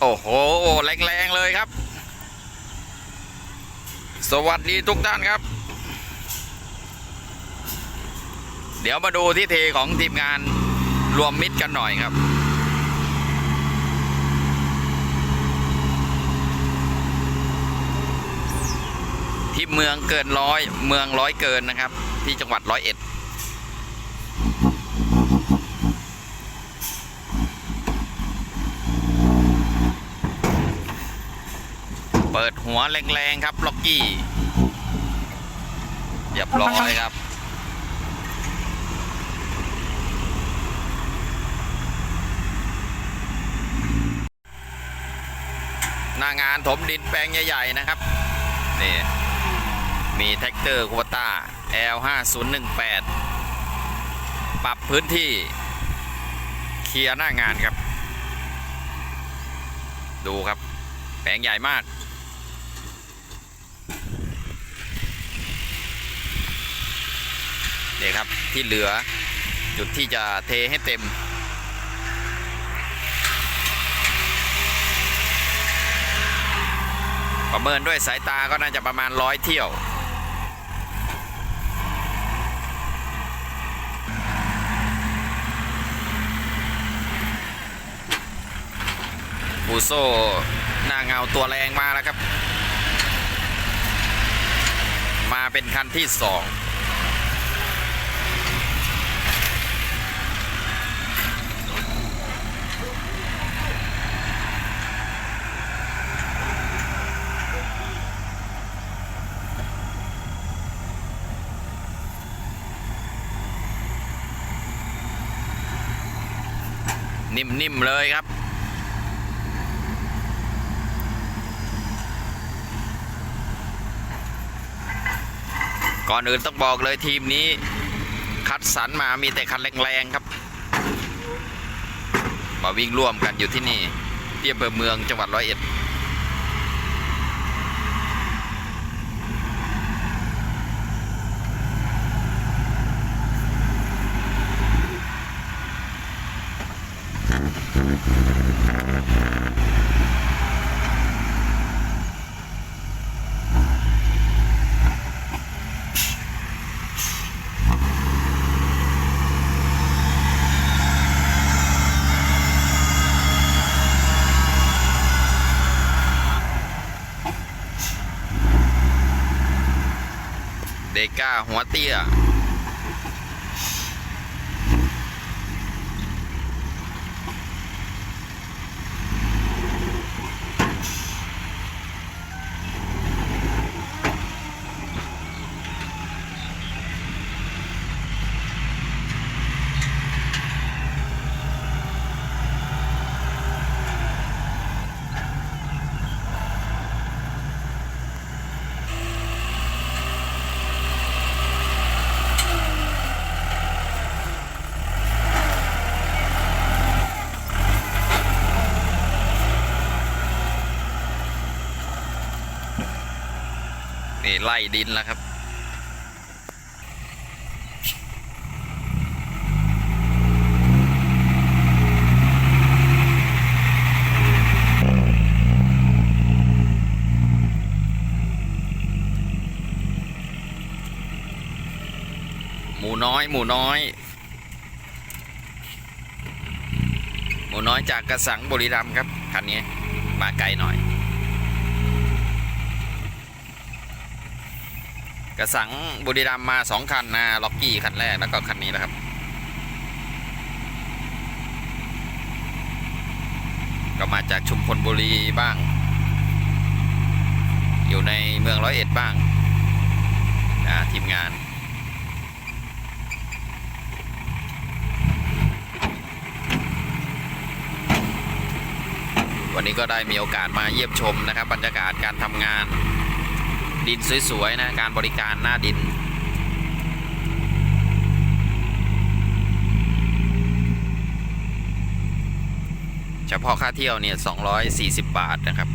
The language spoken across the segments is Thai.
โอ้โหแรงๆเลยครับ สวัสดีทุกท่านครับ เดี๋ยวมาดูที่เทของทีมงานรวมมิตรกันหน่อยครับที่เมืองเกินร้อยเมืองร้อยเกินนะครับ ที่จังหวัดร้อยเอ็ด ปิดหัวแรงๆครับล็อกกี้เรียบร้อยครับ หน้างานถมดินแปลงใหญ่ ๆ นะครับ นี่ มีแท็กเตอร์คูวต้า L5018 ปรับพื้นที่เคลียร์หน้างานครับ ดูครับ แปลงใหญ่มาก นี่ครับที่เหลือจุดที่จะเทให้เต็ม ประเมินด้วยสายตาก็น่าจะประมาณร้อยเที่ยวปูโซ่หน้าเงาตัวแรงมาแล้วครับ มาเป็นคันที่สอง นิ่มๆเลยครับ ก่อนอื่นต้องบอกเลยทีมนี้ คัดสรรมามีแต่คันแรงๆครับ มาวิ่งร่วมกันอยู่ที่นี่ที่อำเภอเมืองจังหวัดร้อยเอ็ด เดก้าหัวเตี้ย นี่ไล่ดินแล้วครับหมูน้อย หมูน้อย หมูน้อยจากกระสังบุรีรัมย์ครับคันนี้มาไกลหน่อย กระสังบุรีรัมมาสองคันนะล็อกกี้คันแรกแล้วก็คันนี้นะครับก็มาจากชุมพลบุรีบ้าง อยู่ในเมืองร้อยเอ็ดบ้างนะทีมงานวันนี้ก็ได้มีโอกาสมาเยี่ยมชมนะครับบรรยากาศการทำงาน ดินสวยๆนะ การบริการหน้าดิน เฉพาะค่าเที่ยวเนี่ย 240 บาทนะครับ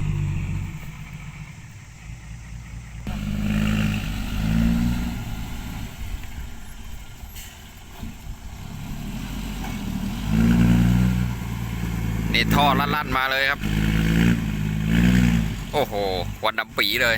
นี่ท่อลั่นๆมาเลยครับ โอ้โห วันดำปีเลย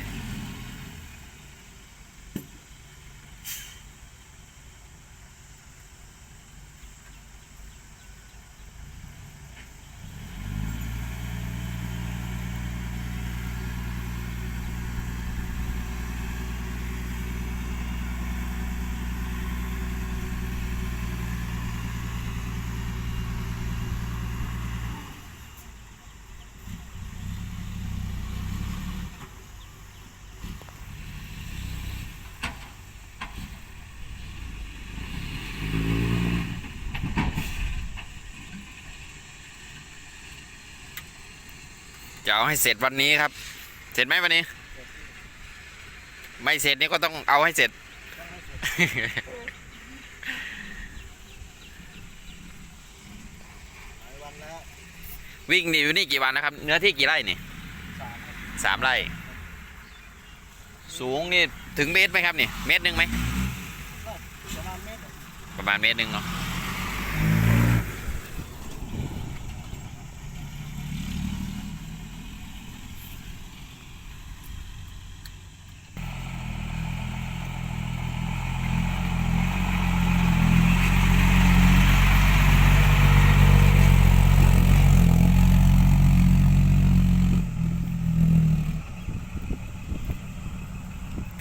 จะเอาให้เสร็จวันนี้ครับ เสร็จไหมวันนี้ ไม่เสร็จนี่ก็ต้องเอาให้เสร็จหลายวันแล้ววิ่งนี่อยู่นี่กี่วันนะครับ เนื้อที่กี่ไร่นี่สามครับสามไร่ สูงนี่ถึงเมตรไหมครับนี่ เมตรหนึ่งไหม ประมาณเมตรหนึ่งประมาณเมตรหนึ่งเนาะ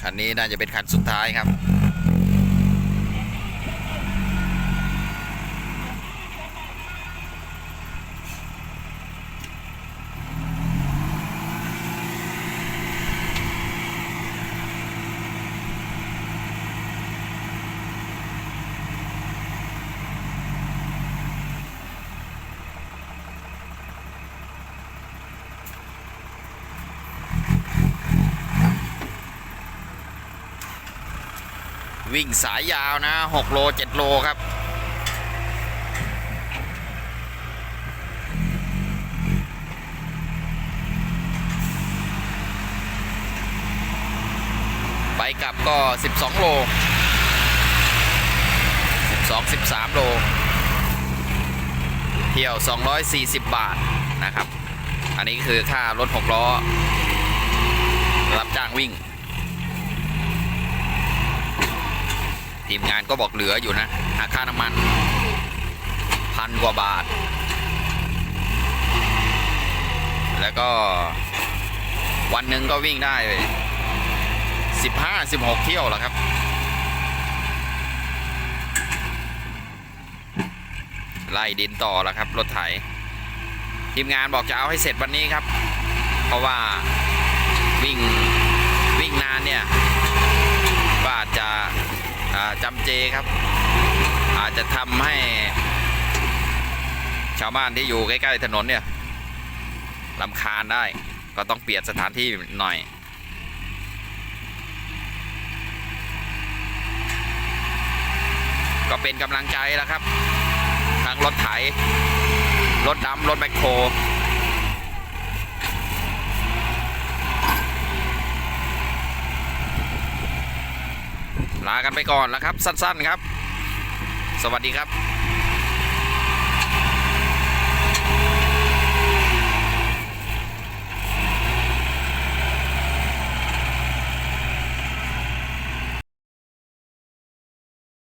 คั น่าจะเป็นคันสุดท้ายครับ วิ่งสายยาวนะ6โล7โลครับ ไปกลับก็ 12 โล 12 13 โล เที่ยว 240 บาทนะครับ อันนี้คือค่ารถ 6 ล้อ รับจ้างวิ่ง ทีมงานก็บอกเหลืออยู่นะหาค่าน้ำมันพันกว่าบาท แล้วก็ วันหนึ่งก็วิ่งได้สิบห้าสิบหกเที่ยวแล้วครับ ไล่ดินต่อแล้วครับ รถไถ ทีมงานบอกจะเอาให้เสร็จวันนี้ครับ เพราะว่าวิ่งนานเนี่ยก็อาจจะ อ่า จำเจครับ อาจจะทำให้ ชาวบ้านที่อยู่ใกล้ ๆ ถนนเนี่ยลำคาญได้ก็ต้องเปลี่ยนสถานที่หน่อย ก็เป็นกำลังใจแล้วครับ ทั้งรถไถ รถดำรถแมคโคร ลากันไปก่อนแล้วครับ สั้นๆครับ สวัสดีครับ